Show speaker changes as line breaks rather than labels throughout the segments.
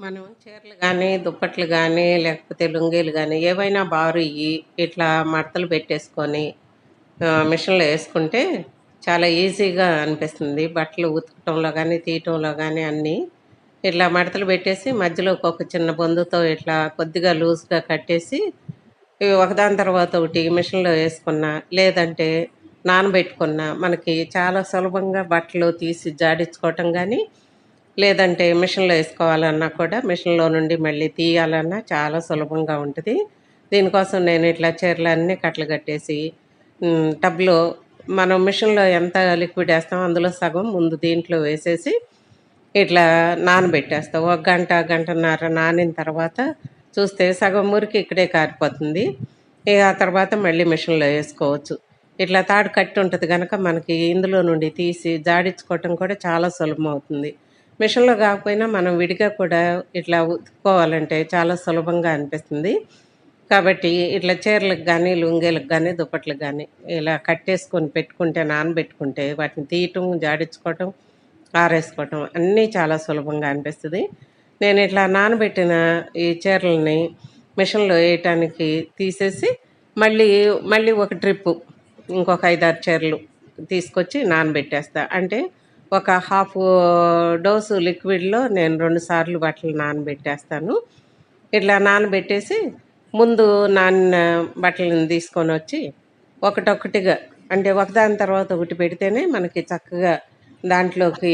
మనం చీరలు కానీ దుప్పట్లు కానీ లేకపోతే లుంగీలు కానీ ఏవైనా బారుయ్యి ఇట్లా మడతలు పెట్టేసుకొని మిషన్లో వేసుకుంటే చాలా ఈజీగా అనిపిస్తుంది. బట్టలు ఉతకటంలో కానీ తీయటంలో కానీ అన్నీ ఇట్లా మడతలు పెట్టేసి మధ్యలో ఒక చిన్న బొందుతో ఇట్లా కొద్దిగా లూజ్గా కట్టేసి ఇవి ఒకదాని తర్వాత ఒకటి మిషన్లో వేసుకున్నా లేదంటే నానబెట్టుకున్నా మనకి చాలా సులభంగా బట్టలు తీసి జాడించుకోవటం కానీ లేదంటే మిషన్లో వేసుకోవాలన్నా కూడా మిషన్లో నుండి మళ్ళీ తీయాలన్నా చాలా సులభంగా ఉంటుంది. దీనికోసం నేను ఇట్లా చీరలు అన్నీ కట్టలు కట్టేసి టబ్లో మనం మిషన్లో ఎంత లిక్విడ్ వేస్తామో అందులో సగం ముందు దీంట్లో వేసేసి ఇట్లా నానబెట్టేస్తాం. ఒక గంట గంటన్నర నానిన తర్వాత చూస్తే సగం మురికి ఇక్కడే కారిపోతుంది. ఇక ఆ తర్వాత మళ్ళీ మిషన్లో వేసుకోవచ్చు. ఇట్లా తాడు కట్టి ఉంటుంది కనుక మనకి ఇందులో నుండి తీసి జాడించుకోవటం కూడా చాలా సులభం అవుతుంది. మిషన్లో కాకపోయినా మనం విడిగా కూడా ఇట్లా ఉతుక్కోవాలంటే చాలా సులభంగా అనిపిస్తుంది. కాబట్టి ఇట్లా చీరలకు కానీ లుంగీలకు కానీ దుప్పట్లకు కానీ ఇలా కట్టేసుకొని పెట్టుకుంటే నానబెట్టుకుంటే వాటిని తీయటం జాడించుకోవటం ఆరేసుకోవటం అన్నీ చాలా సులభంగా అనిపిస్తుంది. నేను ఇట్లా నానబెట్టిన ఈ చీరలని మిషన్లో వేయటానికి తీసేసి మళ్ళీ మళ్ళీ ఒక ట్రిప్పు ఇంకొక ఐదారు చీరలు తీసుకొచ్చి నానబెట్టేస్తా. అంటే ఒక హాఫ్ డోసు లిక్విడ్లో నేను రెండు సార్లు బట్టలు నానబెట్టేస్తాను. ఇట్లా నానబెట్టేసి ముందు నాన్న బట్టలను తీసుకొని వచ్చి ఒకటొకటిగా అంటే ఒకదాని తర్వాత ఒకటి పెడితేనే మనకి చక్కగా దాంట్లోకి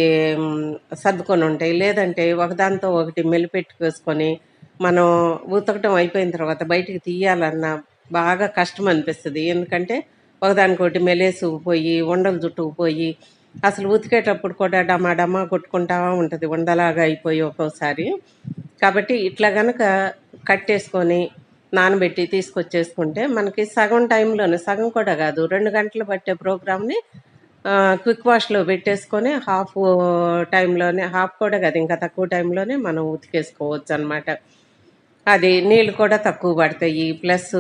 సర్దుకొని ఉంటాయి. లేదంటే ఒకదానితో ఒకటి మెలిపెట్టుకోసుకొని మనం ఉతకటం అయిపోయిన తర్వాత బయటికి తీయాలన్నా బాగా కష్టం అనిపిస్తుంది. ఎందుకంటే ఒకదానికొకటి మెలేసి పోయి ఉండలు చుట్టుకుపోయి అసలు ఉతికేటప్పుడు కూడా డమా డమా కొట్టుకుంటా ఉంటుంది ఉండలాగా అయిపోయి ఒక్కోసారి. కాబట్టి ఇట్లా గనక కట్టేసుకొని నానబెట్టి తీసుకొచ్చేసుకుంటే మనకి సగం టైంలోనే సగం కూడా కాదు రెండు గంటలు పట్టే ప్రోగ్రామ్ని క్విక్ వాష్లో పెట్టేసుకొని హాఫ్ టైంలోనే హాఫ్ కూడా కాదు ఇంకా తక్కువ టైంలోనే మనం ఉతికేసుకోవచ్చు అనమాట అది నీళ్ళు కూడా తక్కువ పడతాయి. ప్లస్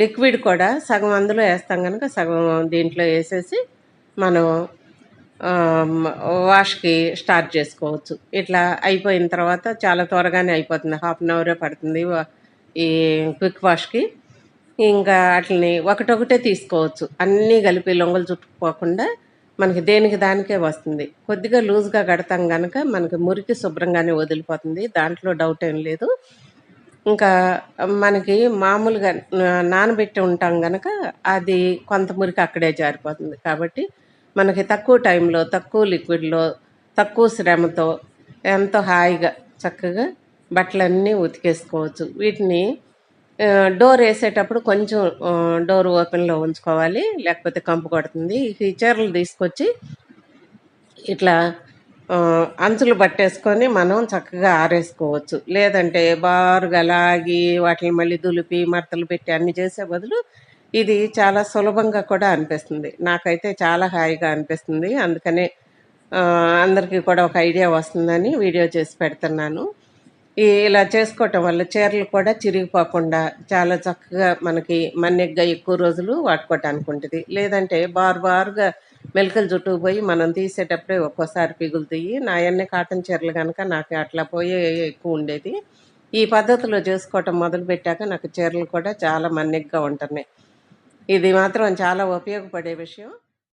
లిక్విడ్ కూడా సగం అందులో వేస్తాం కనుక సగం దీంట్లో వేసేసి మనం వాష్కి స్టార్ట్ చేసుకోవచ్చు. ఇట్లా అయిపోయిన తర్వాత చాలా త్వరగానే అయిపోతుంది. హాఫ్ అన్ అవరే పడుతుంది ఈ క్విక్ వాష్కి. ఇంకా వాటిని ఒకటొకటే తీసుకోవచ్చు. అన్నీ కలిపి లొంగలు చుట్టుకుపోకుండా మనకి దేనికి దానికే వస్తుంది. కొద్దిగా లూజ్గా కడతాం కనుక మనకి మురికి శుభ్రంగానే వదిలిపోతుంది. దాంట్లో డౌట్ ఏం లేదు. ఇంకా మనకి మామూలుగా నానబెట్టి ఉంటాం కనుక అది కొంత మురికి అక్కడే జారిపోతుంది. కాబట్టి మనకి తక్కువ టైంలో తక్కువ లిక్విడ్లో తక్కువ శ్రమతో ఎంతో హాయిగా చక్కగా బట్టలన్నీ ఉతికేసుకోవచ్చు. వీటిని డోర్ వేసేటప్పుడు కొంచెం డోర్ ఓపెన్లో ఉంచుకోవాలి. లేకపోతే కంపు కొడుతుంది. ఈ చీరలు తీసుకొచ్చి ఇట్లా అంచులు పట్టేసుకొని మనం చక్కగా ఆరేసుకోవచ్చు. లేదంటే బారుగా లాగి వాటిని మళ్ళీ దులిపి మడతలు పెట్టి అన్ని చేసే బదులు ఇది చాలా సులభంగా కూడా అనిపిస్తుంది. నాకైతే చాలా హాయిగా అనిపిస్తుంది. అందుకనే అందరికీ కూడా ఒక ఐడియా వస్తుందని వీడియో చేసి పెడుతున్నాను. ఈ ఇలా చేసుకోవటం వల్ల చీరలు కూడా చిరిగిపోకుండా చాలా చక్కగా మనకి మన్నెగ్గా ఎక్కువ రోజులు వాడుకోవటానికి ఉంటుంది. లేదంటే బారు బారుగా మెలకలు చుట్టూ పోయి మనం తీసేటప్పుడే ఒక్కోసారి పిగులుతాయి నా అన్ని కాటన్ చీరలు కనుక నాకు అట్లా పోయే ఎక్కువ ఉండేది. ఈ పద్ధతిలో చేసుకోవటం మొదలు పెట్టాక నాకు చీరలు కూడా చాలా మన్నెగ్గా ఉంటున్నాయి. ఇది మాత్రం చాలా ఉపయోగపడే విషయం.